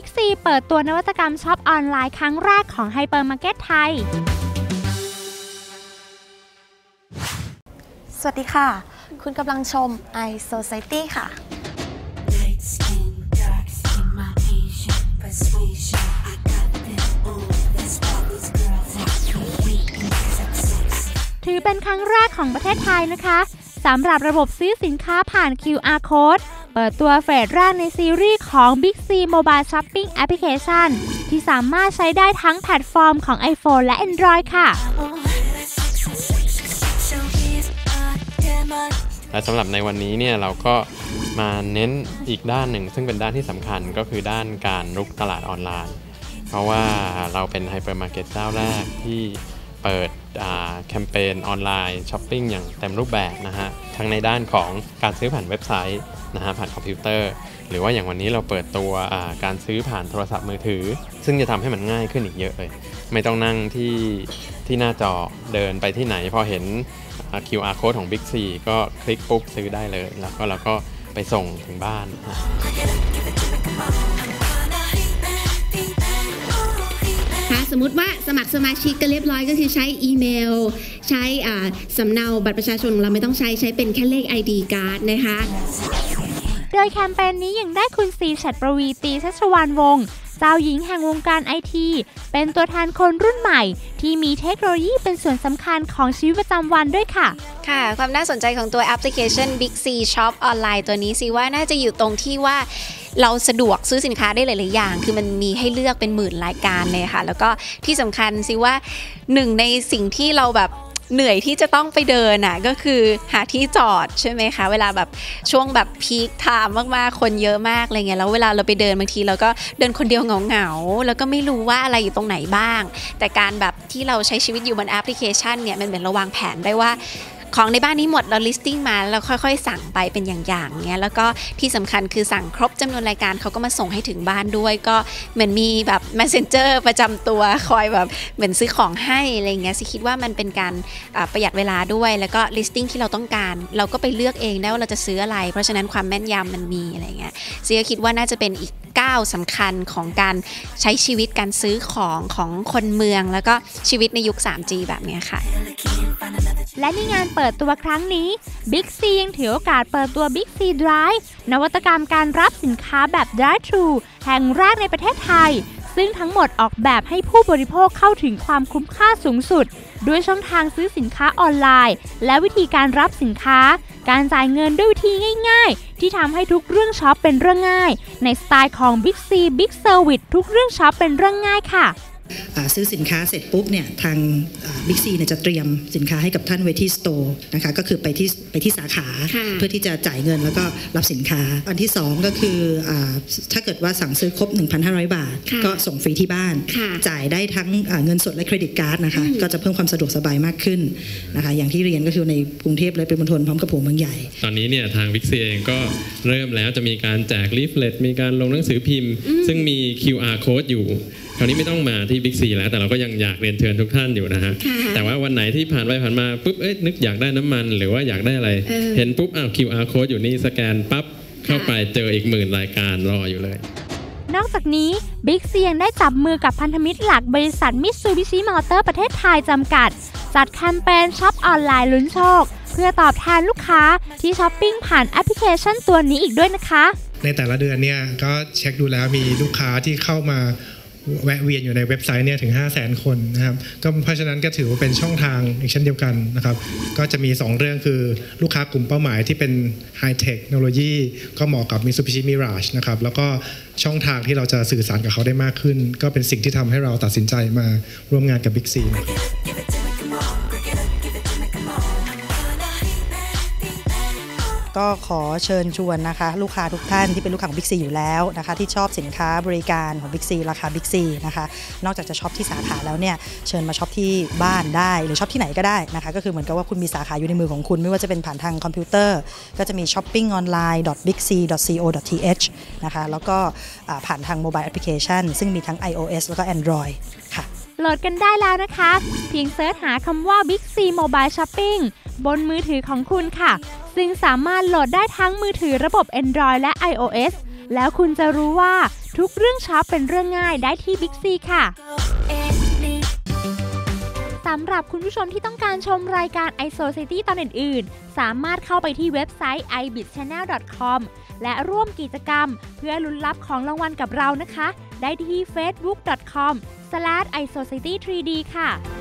Big C เปิดตัวนวัตกรรมช็อปออนไลน์ครั้งแรกของไฮเปอร์มาร์เก็ตไทย สวัสดีค่ะ คุณกำลังชม i Society ค่ะ Light skin, dark skin, my Asian persuasion. I got them all. That's why these girls actually waiting cause I'm sexy. ถือเป็นครั้งแรกของประเทศไทยนะคะ สำหรับระบบซื้อสินค้าผ่าน QR Code เปิดตัวเฟสแรกในซีรีส์ของ Big C Mobile Shopping Application ที่สามารถใช้ได้ทั้งแพลตฟอร์มของ iPhone และ Android ค่ะและสำหรับในวันนี้เนี่ยเราก็มาเน้นอีกด้านหนึ่ง ซึ่งเป็นด้านที่สำคัญก็คือด้านการรุกตลาดออนไลน์ เพราะว่าเราเป็นไฮเปอร์มาร์เก็ตเจ้าแรกที่ เปิดแคมเปญออนไลน์ช้อปปิ้งอย่างเต็มรูปแบบนะฮะทั้งในด้านของการซื้อผ่านเว็บไซต์นะฮะผ่านคอมพิวเตอร์ หรือว่าอย่างวันนี้เราเปิดตัวการซื้อผ่านโทรศัพท์มือถือ ซึ่งจะทำให้มันง่ายขึ้นอีกเยอะเลย ไม่ต้องนั่งที่ที่หน้าจอเดินไปที่ไหน พอเห็น QR code ของ Big C ก็คลิกปุ๊บซื้อได้เลย แล้วก็เราก็ไปส่งถึงบ้าน สมมติว่าสมัครสมาชิกก็เรียบร้อยก็คือใช้อีเมล ใช้อ่าสำเนาบัตรประชาชนของเราไม่ต้องใช้ใช้เป็นแค่เลข ID card นะคะโดยแคมเปญนี้ยังได้คุณซีฉัตรประวีตีชัชวานวงศ์เจ้าหญิงแห่งวงการไอที เป็นตัวแทนคนรุ่นใหม่ ที่มีเทคโนโลยีเป็นส่วนสำคัญของชีวิตประจำวันด้วยค่ะ ค่ะ ความน่าสนใจของตัวแอปพลิเคชัน Big C Shop ออนไลน์ตัวนี้สิว่าน่าจะอยู่ตรงที่ว่า เราสะดวกซื้อสินค้าได้หลาย ๆ อย่าง คือมันมีให้เลือกเป็นหมื่นรายการเลยค่ะ แล้วก็ที่สำคัญสิว่าหนึ่งในสิ่งที่เราแบบเหนื่อยที่จะต้องไปเดินน่ะก็คือหาที่จอดใช่ไหมคะ เวลาแบบช่วงแบบพีคไทม์มากๆ คนเยอะมากอะไรเงี้ยแล้วเวลาเราไปเดินบางทีเราก็เดินคนเดียวเหงาๆแล้วก็ไม่รู้ว่าอะไรอยู่ตรงไหนบ้าง แต่การแบบที่เราใช้ชีวิตอยู่บนแอปพลิเคชันเนี่ยมันเหมือนเราวางแผนได้ว่า ของในบ้านนี้หมดเรา listing มาแล้วค่อยๆ สั่งไปเป็นอย่างๆเงี้ยแล้วก็ที่สำคัญคือสั่งครบจำนวนรายการเขาก็มาส่งให้ถึงบ้านด้วย ก็เหมือนมีแบบ messenger ประจำตัวคอยแบบเหมือนซื้อของให้อะไรเงี้ยสิคิดว่ามันเป็นการประหยัดเวลาด้วย แล้วก็ listing ที่เราต้องการ เราก็ไปเลือกเองได้ว่าเราจะซื้ออะไร เพราะฉะนั้นความแม่นยำมันมีอะไรเงี้ยซีก็คิดว่าน่าจะเป็นอีก ก้าวสำคัญของการใช้ชีวิตการซื้อของของคนเมือง แล้วก็ชีวิตในยุค 3G แบบนี้ค่ะ และในงานเปิดตัวครั้งนี้ Big C ยังถือโอกาสเปิดตัว Big C Drive นวัตกรรมการรับสินค้าแบบ Drive-Thru แห่งแรกในประเทศไทย ซึ่งทั้งหมดออกแบบให้ผู้บริโภคเข้าถึงความคุ้มค่าสูงสุด ด้วยช่องทางซื้อสินค้าออนไลน์ และวิธีการรับสินค้า การจ่ายเงินด้วยวิธีง่ายๆ ที่ทำให้ทุกเรื่องช็อปเป็นเรื่องง่าย ในสไตล์ของ Big C Big Service ทุกเรื่องช็อปเป็นเรื่องง่ายค่ะ ซื้อสินค้าเสร็จปุ๊บเนี่ยทางบิ๊กซีเนี่ยจะเตรียมสินค้าให้กับท่านไว้ที่สโตร์นะคะก็คือไปที่ไปที่สาขาค่ะเพื่อที่จะจ่ายเงินแล้วก็รับสินค้า อันที่ 2 ก็คืออาถ้าเกิดว่าสั่งซื้อครบ 1,500 บาทค่ะก็ส่งฟรีที่บ้านค่ะจ่ายได้ทั้งอ่าเงินสดและเครดิตการ์ดนะคะก็จะเพิ่มความสะดวกสบายมากขึ้นนะคะอย่างที่เรียนก็คือในกรุงเทพและปริมณฑลพร้อมกับหัวเมืองใหญ่ ตอนนี้เนี่ยทางวิกซีเองก็เริ่มแล้วจะมีการแจกลีฟเล็ตมีการลงหนังสือพิมพ์ ซึ่งมี QR code อยู่ คราวนี้ไม่ต้องมาที่บิ๊กซีแล้ว แต่เราก็ยังอยากเรียนเชิญทุกท่านอยู่นะฮะค่ะแต่ว่าวันไหนที่ผ่านไปผ่านมาปุ๊บเอ้ยนึกอยากได้น้ำมัน หรือว่าอยากได้อะไรเออเห็นปุ๊บอ้าว QR code อยู่นี่สแกนปั๊บเข้าไปเจออีกหมื่นรายการรออยู่เลย นอกจากนี้ Big C ยังได้จับมือกับพันธมิตรหลักบริษัทมิตซูบิชิมอเตอร์ประเทศไทยจำกัด จัดแคมเปญช็อปออนไลน์ลุ้นโชคเพื่อตอบแทนลูกค้าที่ช้อปปิ้งผ่านแอปพลิเคชันตัวนี้อีกด้วยนะคะ ในแต่ละเดือนเนี่ยก็เช็คดูแล้วมีลูกค้าที่เข้ามา แวะเวียนอยู่ในเว็บไซต์เนี่ยถึง 5 0 0 0 0 0 คนนะครับก็เพราะฉะนั้นก็ถือว่าเป็นช่องทางอีกเช่นเดียวกันนะครับ ก็จะมี 2 เรื่องคือลูกค้ากลุ่มเป้าหมายที่เป็นไฮเทคโนโลยีก็เหมาะกับ Mitsubishi Mirage นะครับแล้วก็ช่องทางที่เราจะสื่อสารกับเขาได้มากขึ้น ก็เป็นสิ่งที่ทำให้เราตัดสินใจมาร่วมงานกับ Big C นะครับ ก็ขอเชิญชวนนะคะ ลูกค้าทุกท่านที่เป็นลูกค้าของบิ๊กซีอยู่แล้วนะคะ ที่ชอบสินค้าบริการของบิ๊กซีราคาบิ๊กซีนะคะ นอกจากจะช็อปที่สาขาแล้วเนี่ยเชิญมาช็อปที่บ้านได้ หรือช็อปที่ไหนก็ได้นะคะ ก็คือเหมือนกับว่าคุณมีสาขาอยู่ในมือของคุณ ไม่ว่าจะเป็นผ่านทางคอมพิวเตอร์ ก็จะมี shopping online big c co th นะคะแล้วก็ผ่านทางโมบายแอปพลิเคชันซึ่งมีทั้ง iOS แล้วก็ Android ค่ะโหลดกันได้แล้วนะคะ เพียงเซิร์ชหาคำว่า Big C Mobile Shopping บนมือถือของคุณค่ะ ซึ่งสามารถโหลดได้ทั้งมือถือระบบ Android และ iOS แล้วคุณจะรู้ว่าทุกเรื่องช็อปเป็นเรื่องง่ายได้ที่ Big C ค่ะสำหรับคุณผู้ชมที่ต้องการชมรายการ i s o c i t y ตอนอื่น ๆ สามารถเข้าไปที่เว็บไซต์ ibitchannel.com และร่วมกิจกรรม เพื่อลุ้นรับของรางวัลกับเรานะคะ ได้ที่ facebook.com/isocity3d ค่ะ